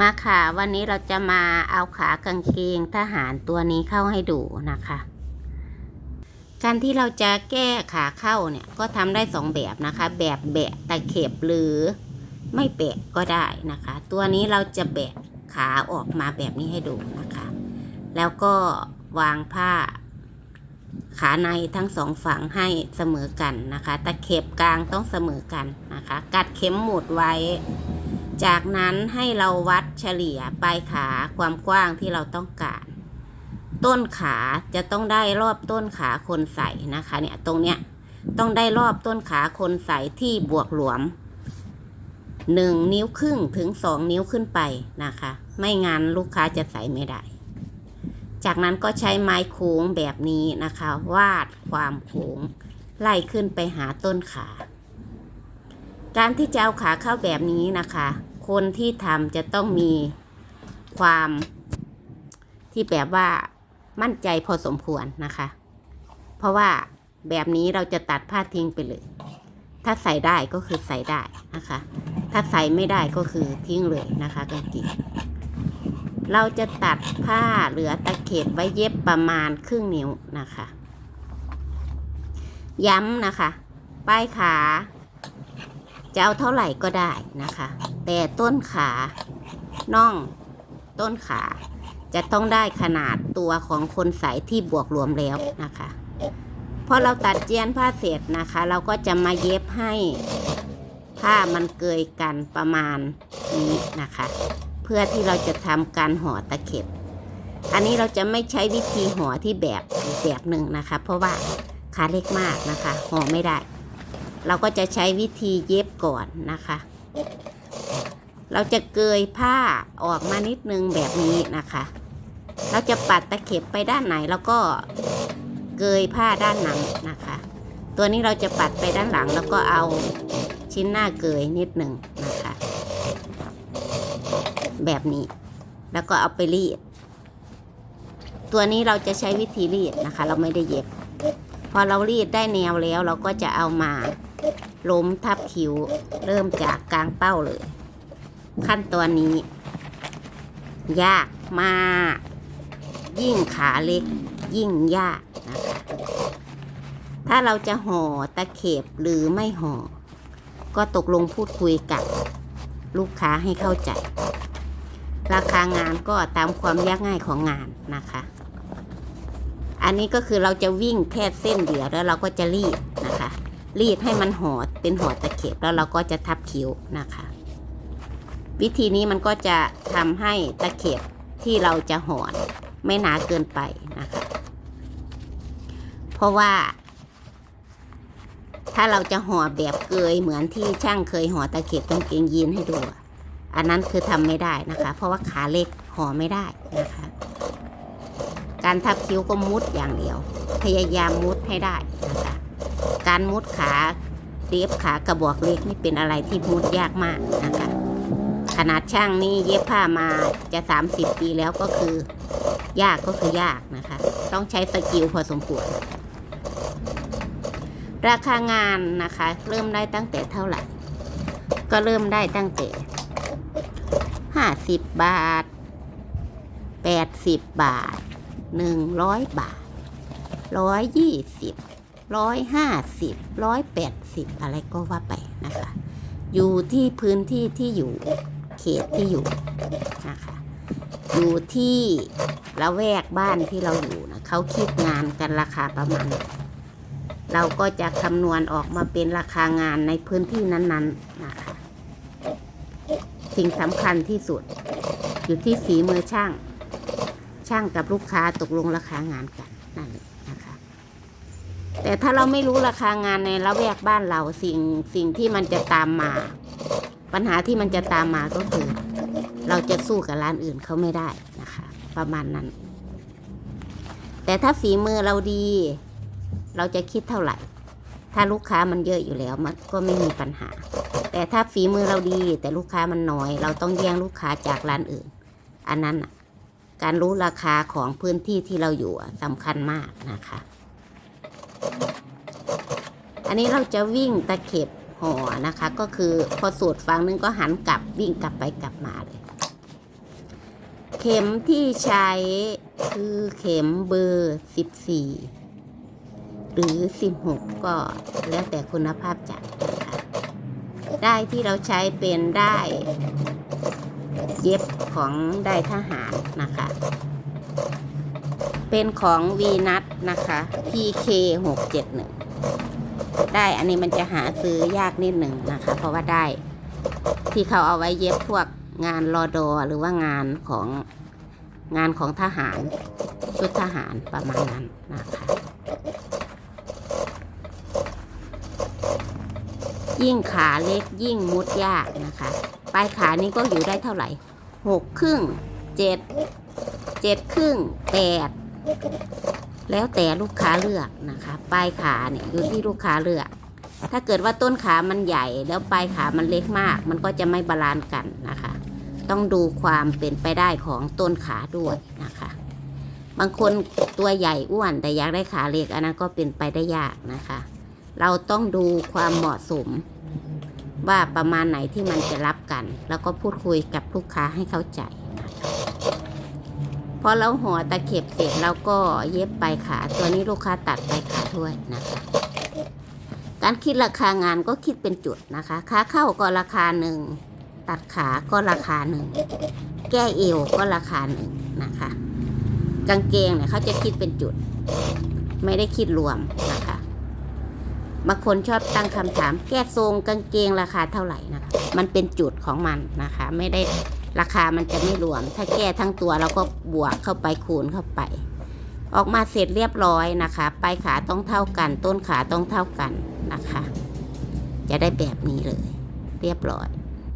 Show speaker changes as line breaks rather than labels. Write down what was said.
มาค่ะ วันนี้เราจะมาเอาขากางเกงทหารตัวนี้เข้าให้ดูนะคะ การที่เราจะแก้ขาเข้าเนี่ยก็ทำได้สองแบบนะคะ แบบแบะตะเข็บหรือไม่แบะก็ได้นะคะ ตัวนี้เราจะแบะขาออกมาแบบนี้ให้ดูนะคะ แล้วก็วางผ้า ขาในทั้งสองฝั่งให้เสมอกันนะคะ ตะเข็บกลางต้องเสมอกันนะคะ กัดเข็มหมุดไว้ จากนั้นให้เราวัดเฉลี่ยปลายขาความกว้างที่เราต้องการ ต้นขาจะต้องได้รอบต้นขาคนใส่นะคะเนี่ยตรงเนี้ยต้องได้รอบต้นขาคนใส่ที่บวกหลวมหนึ่งนิ้วครึ่งถึงสองนิ้วขึ้นไปนะคะ ไม่งั้นลูกค้าจะใส่ไม่ได้ จากนั้นก็ใช้ไม้โค้งแบบนี้นะคะ วาดความโค้งไล่ขึ้นไปหาต้นขา การที่จะเอาขาเข้าแบบนี้นะคะ คนที่ทำจะต้องมีความที่แบบว่ามั่นใจพอสมควรนะคะ เพราะว่าแบบนี้เราจะตัดผ้าทิ้งไปเลย ถ้าใส่ได้ก็คือใส่ได้นะคะ ถ้าใส่ไม่ได้ก็คือทิ้งเลยนะคะกางเกงเราจะตัดผ้าเหลือตะเข็บไว้เย็บประมาณครึ่งนิ้วนะคะ ย้ำนะคะปลายขา จะเอาเท่าไหร่ก็ได้นะคะ แต่ต้นขาน่องต้นขาจะต้องได้ขนาดตัวของคนใส่ที่บวกรวมแล้วนะคะพอเราตัดเจียนผ้าเสร็จนะคะ เราก็จะมาเย็บให้ผ้ามันเกยกันประมาณนี้นะคะ เพื่อที่เราจะทำการห่อตะเข็บ อันนี้เราจะไม่ใช้วิธีห่อที่แบบแบบหนึ่งนะคะ เพราะว่าขาเล็กมากนะคะห่อไม่ได้ เราก็จะใช้วิธีเย็บก่อนนะคะ เราจะเกยผ้าออกมานิดนึงแบบนี้นะคะ เราจะปัดตะเข็บไปด้านไหนแล้วก็เกยผ้าด้านหลังนะคะ ตัวนี้เราจะปัดไปด้านหลังแล้วก็เอาชิ้นหน้าเกยนิดหนึ่งนะคะ แบบนี้แล้วก็เอาไปรีด ตัวนี้เราจะใช้วิธีรีดนะคะ เราไม่ได้เย็บ พอเรารีดได้แนวแล้วเราก็จะเอามา ล้มทับคิ้ว เริ่มจากกลางเป้าเลย ขั้นตอนนี้ ยากมาก ยิ่งขาเล็ก ยิ่งยากนะคะถ้าเราจะห่อตะเข็บหรือไม่ห่อ ก็ตกลงพูดคุยกับลูกค้าให้เข้าใจ ราคางานก็ตามความยากง่ายของงานนะคะ อันนี้ก็คือเราจะวิ่งแค่เส้นเดียวแล้วเราก็จะรีดนะคะ รีดให้มันหอดเป็นหอดตะเข็บแล้วเราก็จะทับคิ้วนะคะ วิธีนี้มันก็จะทำให้ตะเข็บที่เราจะหอดไม่หนาเกินไปนะคะ เพราะว่า ถ้าเราจะห่อแบบเกยเหมือนที่ช่างเคยห่อตะเข็บกางเกงยีนให้ดูอะอันนั้นคือทำไม่ได้นะคะ เพราะว่าขาเล็กห่อไม่ได้นะคะ การทับคิ้วก็มุดอย่างเดียว พยายามมุดให้ได้นะคะ การมุดขาเรียบขากระบอกเล็กนี่เป็นอะไรที่มุดยากมากนะคะขนาดช่างนี่เย็บผ้ามาจะ 30 ปีแล้วก็คือยากก็คือยากนะคะ ต้องใช้สกิลพอสมควร ราคางานนะคะ เริ่มได้ตั้งแต่เท่าไหร่ ก็เริ่มได้ตั้งแต่50บาท80บาท100บาท120 150 180อะไรก็ว่าไปนะคะ อยู่ที่พื้นที่ที่อยู่เขตที่อยู่นะคะ อยู่ที่ละแวกบ้านที่เราอยู่นะเขาคิดงานกันราคาประมาณ เราก็จะคำนวณออกมาเป็นราคางานในพื้นที่นั้นๆนะคะสิ่งสำคัญที่สุด อยู่ที่ฝีมือช่าง ช่างกับลูกค้าตกลงราคางานกันนั่นเองนะคะ แต่ถ้าเราไม่รู้ราคางานในละแวกบ้านเราสิ่งสิ่งที่มันจะตามมา ปัญหาที่มันจะตามมาก็คือ เราจะสู้กับร้านอื่นเขาไม่ได้นะคะ ประมาณนั้น แต่ถ้าฝีมือเราดี เราจะคิดเท่าไหร่ ถ้าลูกค้ามันเยอะอยู่แล้วมันก็ไม่มีปัญหา แต่ถ้าฝีมือเราดี แต่ลูกค้ามันน้อย เราต้องแย่งลูกค้าจากร้านอื่น อันนั้นการรู้ราคาของพื้นที่ที่เราอยู่สำคัญมากนะคะ อันนี้เราจะวิ่งตะเข็บห่อนะคะ ก็คือพอสูตรฝั่งนึงก็หันกลับวิ่งกลับไปกลับมาเลย เข็มที่ใช้คือเข็มเบอร์14หรือ16ก็แล้วแต่คุณภาพจัดนะคะได้ที่เราใช้เป็นได้เย็บของได้ทหารนะคะ เป็นของวีนัทนะคะ PK 671ได้อันนี้มันจะหาซื้อยากนิดหนึ่งนะคะ เพราะว่าได้ ที่เขาเอาไว้เย็บพวกงานรอดอหรือว่างานของงานของทหารชุดทหารประมาณนั้นนะคะยิ่งขาเล็กยิ่งมุดยากนะคะ ปลายขานี้ก็อยู่ได้เท่าไหร่หกครึ่งเจ็ดเจ็ดครึ่งแปด แล้วแต่ลูกค้าเลือกนะคะ ปลายขาเนี่ยอยู่ที่ลูกค้าเลือก ถ้าเกิดว่าต้นขามันใหญ่แล้วปลายขามันเล็กมาก มันก็จะไม่บาลานซ์กันนะคะ ต้องดูความเป็นไปได้ของต้นขาด้วยนะคะ บางคนตัวใหญ่อ้วนแต่อยากได้ขาเล็กอันนั้นก็เป็นไปได้ยากนะคะ เราต้องดูความเหมาะสม ว่าประมาณไหนที่มันจะรับกัน แล้วก็พูดคุยกับลูกค้าให้เข้าใจนะคะ พอเราห่อตะเข็บเสร็จเราก็เย็บปลายขาตัวนี้ลูกค้าตัดปลายขาด้วยนะคะ การคิดราคางานก็คิดเป็นจุดนะคะขาเข้าก็ราคาหนึ่งตัดขาก็ราคาหนึ่งแก้เอวก็ราคาหนึ่งนะคะ กางเกงเนี่ยเขาจะคิดเป็นจุด ไม่ได้คิดรวมนะคะบางคนชอบตั้งคำถามแก้ทรงกางเกงราคาเท่าไหร่นะคะ มันเป็นจุดของมันนะคะ ไม่ได้ ราคามันจะไม่รวม ถ้าแก้ทั้งตัวเราก็บวกเข้าไปคูณเข้าไป ออกมาเสร็จเรียบร้อยนะคะ ปลายขาต้องเท่ากัน ต้นขาต้องเท่ากันนะคะ จะได้แบบนี้เลย เรียบร้อย